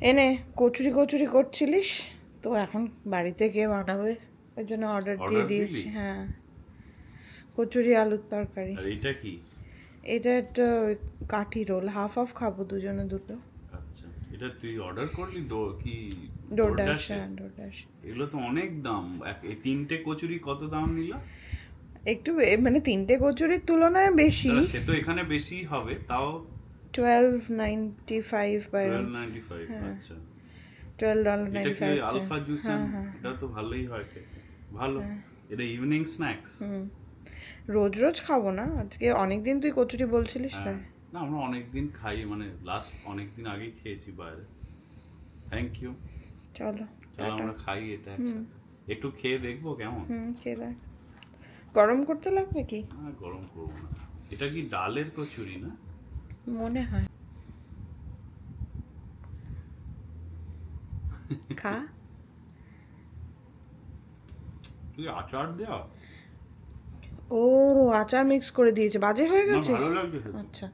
এনে কচুরি কচুরি করছিলিস? তো এখন বাড়িতে গিয়ে বানাবে। ওই জন্য অর্ডার দিয়ে দিয়েছি হ্যাঁ। কচুরি আলুর তরকারি। এইটা কি? এটা একটা কাঠি রোল হাফ হাফ খাব দুজনে দুটো। আচ্ছা এটা তুই অর্ডার করলি? ডো কি? ডোরডাশ DoorDash হ্যাঁ ডোরডাশ এগুলো তো অনেক দাম। এই তিনটে কচুরি কত দাম নিল? একটু মানে তিনটে কচুরির তুলনায় বেশি। সে তো এখানে বেশি হবে তাও টুয়েলভ নাইনটি ফাইভ বা টুয়েলভ নাইনটি ফাইভ আচ্ছা twelve dollar ninety five alpha juice হ্যাঁ, এটা তো ভালোই হয় খেতে। ভালো। এটা ইভিনিং স্ন্যাক্স রোজ রোজ খাব না। আজকে অনেকদিন তুই কচুরি বলছিলিস তাই। না আমরা অনেকদিন খাই মানে লাস্ট অনেকদিন আগেই খেয়েছি বাইরে। থ্যাংক ইউ চলো চলো আমরা খাই এটা একসাথে। একটু খেয়ে দেখব কেমন? হুম খেয়ে দেখ। গরম করতে লাগবে কি? গরম করব না। এটা কি ডালের কচুরি না? মনে হয়। খা। তুই আচার দেয়া ও আচার মিক্স করে দিয়েছে। বাজে হয়ে গেছে? ভালো লাগছে আচ্ছা।